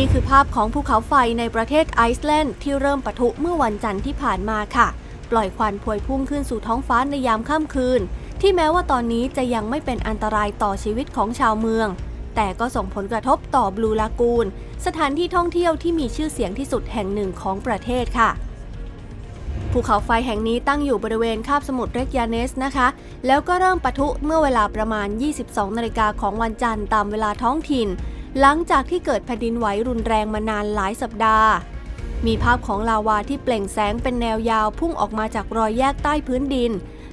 นี่คือภาพของภูเขาไฟในประเทศไอซ์แลนด์ที่เริ่มปะทุเมื่อวันจันทร์ที่ผ่านมาค่ะ ปล่อยควันพวยพุ่งขึ้นสู่ท้องฟ้าในยามค่ำคืน ที่แม้ว่าตอนนี้จะยังไม่เป็นอันตรายต่อชีวิตของชาวเมือง แต่ก็ส่งผลกระทบต่อบลูลากูนสถานที่ท่องเที่ยวที่มีชื่อเสียงที่สุดแห่งหนึ่งของประเทศค่ะภูเขาไฟแห่งนี้ตั้งอยู่บริเวณคาบสมุทรเรกยาเนสนะคะ แล้วก็เริ่มปะทุเมื่อเวลาประมาณ 22 นาฬิกาของวันจันทร์ตามเวลาท้องถิ่น หลังจากที่เกิดแผ่นดินไหวรุนแรงมานานหลายสัปดาห์ มีภาพของลาวาที่เปล่งแสงเป็นแนวยาวพุ่งออกมาจากรอยแยกใต้พื้นดิน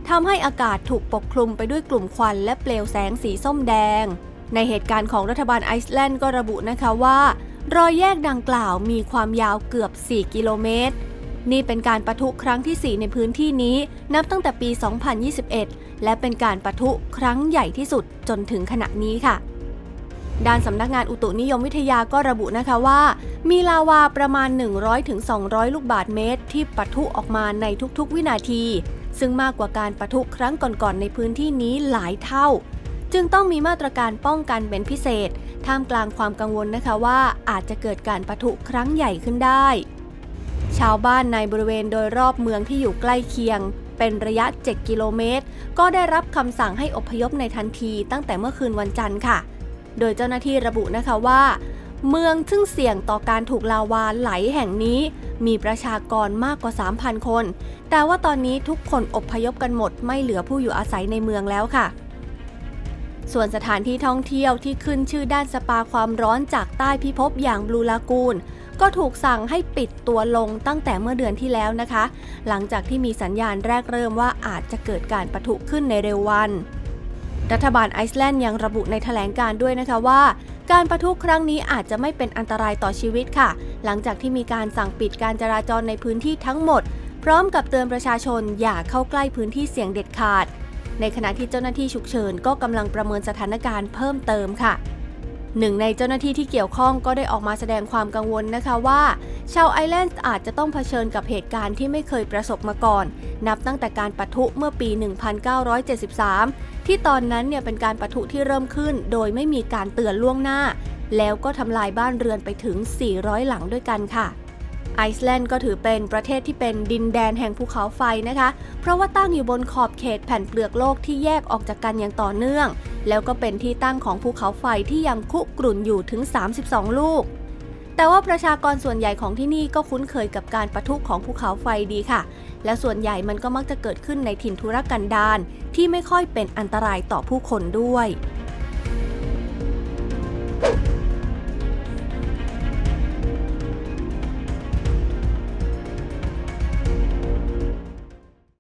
ทำให้อากาศถูกปกคลุมไปด้วยกลุ่มควันและเปลวแสงสีส้มแดง ในเหตุการณ์ของรัฐบาลไอซ์แลนด์ก็ระบุนะคะว่า รอยแยกดังกล่าวมีความยาวเกือบ 4 กิโลเมตร นี่เป็นการปะทุครั้งที่ 4 ในพื้นที่นี้ นับตั้งแต่ปี 2021 และเป็นการปะทุครั้งใหญ่ที่สุดจนถึงขณะนี้ค่ะ ด้านสำนักงานอุตุนิยมวิทยาก็ระบุนะคะว่า มีลาวาประมาณ 100-200 ลูกบาศก์เมตร ที่ปะทุออกมาในทุกๆ วินาที ซึ่งมากกว่าการปะทุครั้งก่อนๆในพื้นที่นี้หลายเท่า จึงต้องมีมาตรการป้องกันเป็นพิเศษ ท่ามกลางความกังวลนะคะว่าอาจจะเกิดการปะทุครั้งใหญ่ขึ้นได้ ชาวบ้านในบริเวณโดยรอบเมืองที่อยู่ใกล้เคียงเป็นระยะ 7 กิโลเมตร ก็ได้รับคำสั่งให้อพยพในทันทีตั้งแต่เมื่อคืนวันจันทร์ค่ะ โดยเจ้าหน้าที่ระบุนะคะว่า เมืองซึ่งเสี่ยงต่อการถูกลาวาไหลแห่งนี้ มีประชากรมากกว่า 3,000 คน แต่ว่าตอนนี้ทุกคนอพยพกันหมดไม่เหลือผู้อยู่อาศัยในเมืองแล้วค่ะส่วนสถานที่ท่องเที่ยวที่ขึ้นชื่อด้านสปาความร้อนจากใต้พิภพอย่างบลูลากูนก็ถูกสั่งให้ปิดตัวลงตั้งแต่เมื่อเดือนที่แล้วนะคะ หลังจากที่มีสัญญาณแรกเริ่มว่าอาจจะเกิดการปะทุขึ้นในเร็ววัน รัฐบาลไอซ์แลนด์ยังระบุในแถลงการด้วยนะคะว่า การประทุครั้งนี้อาจจะไม่เป็นอันตรายต่อชีวิตค่ะ หลังจากที่มีการสั่งปิดการจราจรในพื้นที่ทั้งหมด พร้อมกับเตือนประชาชนอย่าเข้าใกล้พื้นที่เสี่ยงเด็ดขาด ในขณะที่เจ้าหน้าที่ฉุกเฉินก็กำลังประเมินสถานการณ์เพิ่มเติมค่ะ หนึ่งในเจ้าหน้าที่ที่เกี่ยวข้องก็ได้ออกมาแสดงความกังวลนะคะว่า ชาวไอแลนด์อาจจะต้องเผชิญกับเหตุการณ์ที่ไม่เคยประสบมาก่อน นับตั้งแต่การปะทุเมื่อปี 1973 ที่ตอนนั้นเนี่ยเป็นการปะทุที่เริ่มขึ้น โดยไม่มีการเตือนล่วงหน้า แล้วก็ทำลายบ้านเรือนไปถึง 400 หลังด้วยกันค่ะไอซ์แลนด์ก็ถือเป็นประเทศที่เป็นดินแดนแห่งภูเขาไฟนะคะ เพราะว่าตั้งอยู่บนขอบเขตแผ่นเปลือกโลกที่แยกออกจากกันอย่างต่อเนื่อง แล้วก็เป็นที่ตั้งของภูเขาไฟที่ยังคุกรุ่นอยู่ถึง 32 ลูก แต่ว่าประชากรส่วนใหญ่ของที่นี่ก็คุ้นเคยกับการปะทุของภูเขาไฟดีค่ะ และส่วนใหญ่มันก็มักจะเกิดขึ้นในถิ่นทุรกันดารที่ไม่ค่อยเป็นอันตรายต่อผู้คนด้วย